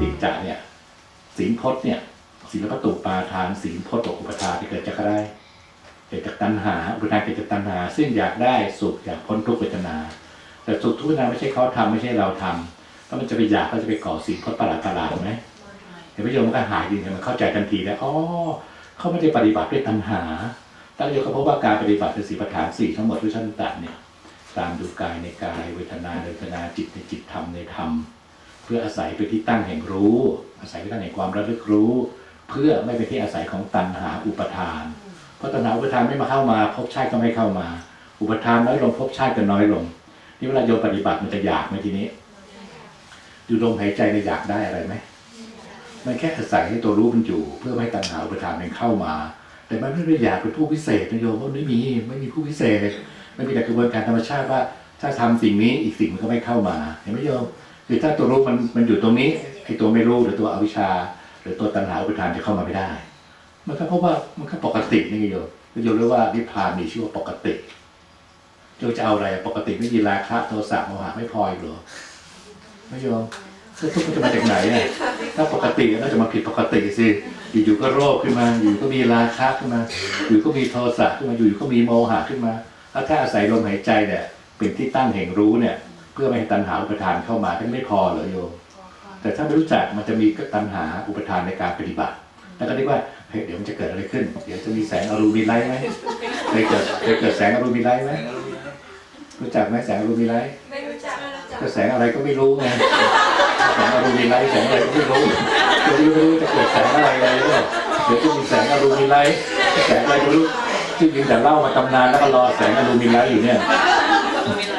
ติจะเนี่ยศีลพจน์เนี่ยศีลประตูปาทานศีลพจน์กับอุปทานที่เกิดจากอะไรเกิดจากตัณหาอุปทานเกิดจากตัณหา ซึ่งอยากได้สุขอยากพ้นทุกข์เวทนา แต่สุขทุกข์เวทนาไม่ใช่เขาทำไม่ใช่เราทำแล้วมันจะไปอยากก็จะไปก่อศีลพจน์ประหลาดประหลาดๆไหมเห็นไหมโยมมันก็หายดีเห็นมันเข้าใจทันทีแล้วอ๋อเขาไม่ได้ปฏิบัติด้วยตัณหาตั้งโยมก็พบว่าการปฏิบัติเป็นสีประฐานสี่ทั้งหมดที่ท่านตรัสเนี่ยตามดูกายในกายเวทนาในเวทนาจิตในจิตธรรมในธรรม พื่ออาศัยเป็นที่ตั้งแห่งรู้ อาศัยเป็นที่ตั้งแห่งความระลึกรู้ เพื่อไม่เป็นที่อาศัยของตัณหาอุปทาน เพราะตัณหาอุปทานไม่มาเข้ามาภพชาติก็ไม่เข้ามา อุปทานน้อยลงภพชาติก็น้อยลงนี่เวลาโยมปฏิบัติมันจะอยากไหมทีนี้ดูลมหายใจในอยากได้อะไรไหมมันแค่อาศัยให้ตัวรู้มันอยู่เพื่อไม่ให้ตัณหาอุปทานมันเข้ามา แต่มันไม่ได้อยากเป็นผู้พิเศษนะโยมเพราไม่มีไม่มีผู้พิเศษมันมีแต่กระบวนการธรรมชาติว่า ถ้าทำสิ่งนี้อีกสิ่งมันก็ไม่เข้ามา เห็นไหมโยม คือถ้าตัวรู้มันมันอยู่ตรงนี้ไอ้ตัวไม่รู้หรือตัวอวิชชา หรือตัวตัณหาอุปทานจะเข้ามาไม่ได้ มันก็เพราะว่ามันก็ปกตินี่โยมโยมเรียกว่านิพพานมีชื่อว่าปกติโยมจะเอาอะไรปกติไม่มีราคะโทสะโมหะไม่พออีกหรอไม่โยมแล้วทุกข์มันจะมาจากไหนอะถ้าปกติก็จะมาผิดปกติสิอยู่ๆก็โรคขึ้นมา อยู่ก็มีราคะขึ้นมา อยู่ก็มีโทสะขึ้นมาอยู่ก็มีโมหะขึ้นมาแล้วถ้าอาศัยลมหายใจเนี่ยเป็นที่ตั้งแห่งรู้เนี่ย พื่อไม่ให้ตัณหาอุปทานเข้ามาก็ไม่พอเหรอโยมแต่ถ้าไม่รู้จักมันจะมีตัณหาอุปทานในการปฏิบัติ แล้วก็เรียกว่าเฮ้ยเดี๋ยวมันจะเกิดอะไรขึ้น เดี๋ยวจะมีแสงอรูมีไลท์ไหมเคยเกิดเคยเกิดแสงอรูมีไลท์ไหมรู้จักไหมแสงอรูมีไลท์ไม่รู้จักก็แสงอะไรก็ไม่รู้ไงแสงอรูมีไลท์แสงอะไรก็ไม่รู้เดี๋ยวไม่รู้จะเกิดแสงอะไรอะไรเนี่ยเดี๋ยวจะมีแสงอรูมีไลท์แสงอะไรก็ไม่รู้ที่ยิงแต่เล่ามาตำนานแล้วก็รอแสงอรูมีไลท์อยู่เนี่ยมีไร